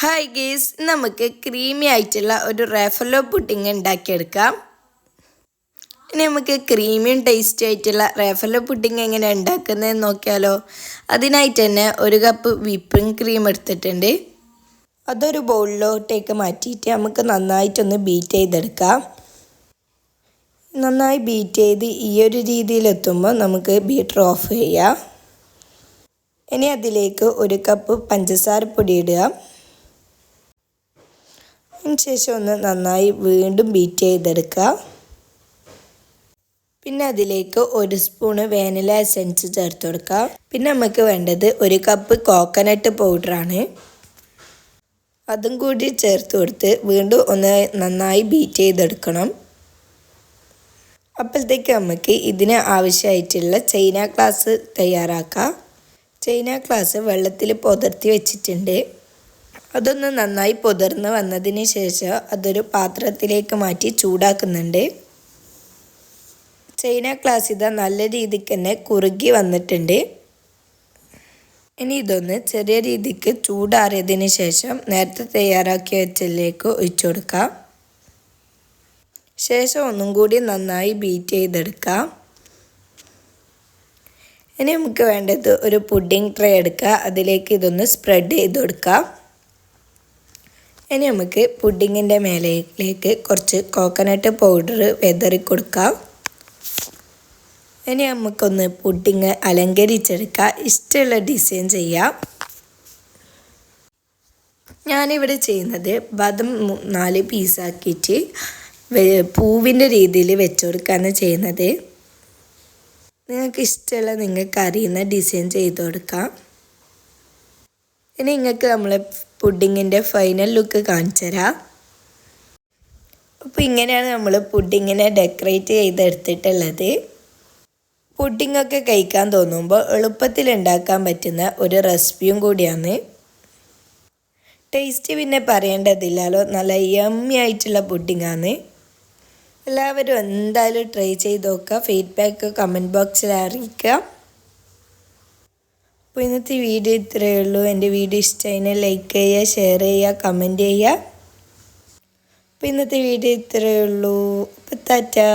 Hi guys നമുക്ക് creamy ആയിട്ടുള്ള ഒരു റെഫലോ പുഡിങ് ഉണ്ടാക്കിയെടുക്കാം. ഇനി നമുക്ക് ക്രീമിയും ടേസ്റ്റി ആയിട്ടുള്ള റെഫലോ പുഡിങ് എങ്ങനെ ഉണ്ടാക്കുന്നതെന്ന് നോക്കിയാലോ. അതിനായിട്ട് തന്നെ ഒരു കപ്പ് വിപ്പിംഗ് ക്രീം എടുത്തിട്ടുണ്ട്. അതൊരു ബൗളിലോട്ടേക്ക് മാറ്റിയിട്ട് നമുക്ക് നന്നായിട്ടൊന്ന് ബീറ്റ് ചെയ്തെടുക്കാം. നന്നായി ബീറ്റ് ചെയ്ത് ഈ ഒരു രീതിയിലെത്തുമ്പോൾ നമുക്ക് ബീറ്റർ ഓഫ് ചെയ്യാം. ഇനി അതിലേക്ക് ഒരു കപ്പ് പഞ്ചസാര പൊടി ഇടുക. അതിനുശേഷം ഒന്ന് നന്നായി വീണ്ടും ബീറ്റ് ചെയ്തെടുക്കുക. പിന്നെ അതിലേക്ക് ഒരു സ്പൂണ് വാനില എസെൻസ് ചേർത്ത് കൊടുക്കുക. പിന്നെ നമുക്ക് വേണ്ടത് ഒരു കപ്പ് കോക്കനട്ട് പൗഡറാണ് അതും കൂടി ചേർത്ത് കൊടുത്ത് വീണ്ടും ഒന്ന് നന്നായി ബീറ്റ് ചെയ്തെടുക്കണം. അപ്പോഴത്തേക്ക് നമുക്ക് ഇതിന് ആവശ്യമായിട്ടുള്ള ചൈന ഗ്ലാസ് തയ്യാറാക്കാം. ചൈന ഗ്ലാസ് വെള്ളത്തിൽ പുതർത്തി വെച്ചിട്ടുണ്ട്. അതൊന്ന് നന്നായി പൊതിർന്ന് വന്നതിന് ശേഷം അതൊരു പാത്രത്തിലേക്ക് മാറ്റി ചൂടാക്കുന്നുണ്ട്. ചൈന ക്ലാസ് ഇതാ നല്ല രീതിക്ക് തന്നെ കുറുകി വന്നിട്ടുണ്ട്. ഇനി ഇതൊന്ന് ചെറിയ രീതിക്ക് ചൂടാറിയതിന് ശേഷം നേരത്തെ തയ്യാറാക്കി വെച്ചതിലേക്ക് ഒഴിച്ചു കൊടുക്കാം. ശേഷം ഒന്നും കൂടി നന്നായി ബീറ്റ് ചെയ്തെടുക്കാം. ഇനി നമുക്ക് വേണ്ടത് ഒരു പുഡിംഗ് ട്രേ എടുക്കുക അതിലേക്ക് ഇതൊന്ന് സ്പ്രെഡ് ചെയ്ത് കൊടുക്കാം. ഇനി നമുക്ക് പുഡിങ്ങിന്റെ മേലേക്ക് കുറച്ച് കോക്കനട്ട് പൗഡർ വെതറി കൊടുക്കാം. ഇനി നമുക്കൊന്ന് പുഡിങ് അലങ്കരിച്ചെടുക്കാം. ഇഷ്ടമുള്ള ഡിസൈൻ ചെയ്യാം. ഞാനിവിടെ ചെയ്യുന്നത് ബദം നാല് പീസാക്കിയിട്ട് പൂവിന്റെ രീതിയിൽ വെച്ച് കൊടുക്കുകയാണ് ചെയ്യുന്നത്. നിങ്ങൾക്ക് ഇഷ്ടമുള്ള നിങ്ങൾക്ക് അറിയുന്ന ഡിസൈൻ ചെയ്ത് കൊടുക്കാം. ഇനി നിങ്ങൾക്ക് നമ്മൾ പുഡിങ്ങിന്റെ ഫൈനൽ ലുക്ക് കാണിച്ചു തരാം അപ്പോൾ ഇങ്ങനെയാണ് നമ്മൾ പുഡിങ്ങിനെ ഡെക്കറേറ്റ് ചെയ്തെടുത്തിട്ടുള്ളത്. പുഡിങ്ങൊക്കെ കഴിക്കാൻ തോന്നുമ്പോൾ എളുപ്പത്തിൽ ഉണ്ടാക്കാൻ പറ്റുന്ന ഒരു റെസിപ്പിയും കൂടിയാണ്. ടേസ്റ്റ് പിന്നെ പറയേണ്ടതില്ലല്ലോ. നല്ല യമ്മി ആയിട്ടുള്ള പുഡിങ്ങാണ്. എല്ലാവരും എന്തായാലും ട്രൈ ചെയ്ത് നോക്കുക. ഫീഡ്ബാക്ക് കമന്റ് ബോക്സിൽ അറിയിക്കുക. അപ്പോൾ ഇന്നത്തെ വീഡിയോ ഇത്രയേ ഉള്ളൂ. എന്റെ വീഡിയോ ഇഷ്ടമായി ലൈക്ക് ചെയ്യുക ഷെയർ ചെയ്യുക കമന്റ് ചെയ്യുക. അപ്പോൾ ഇന്നത്തെ വീഡിയോ ഇത്രയേ ഉള്ളൂ. അപ്പോൾ താറ്റാ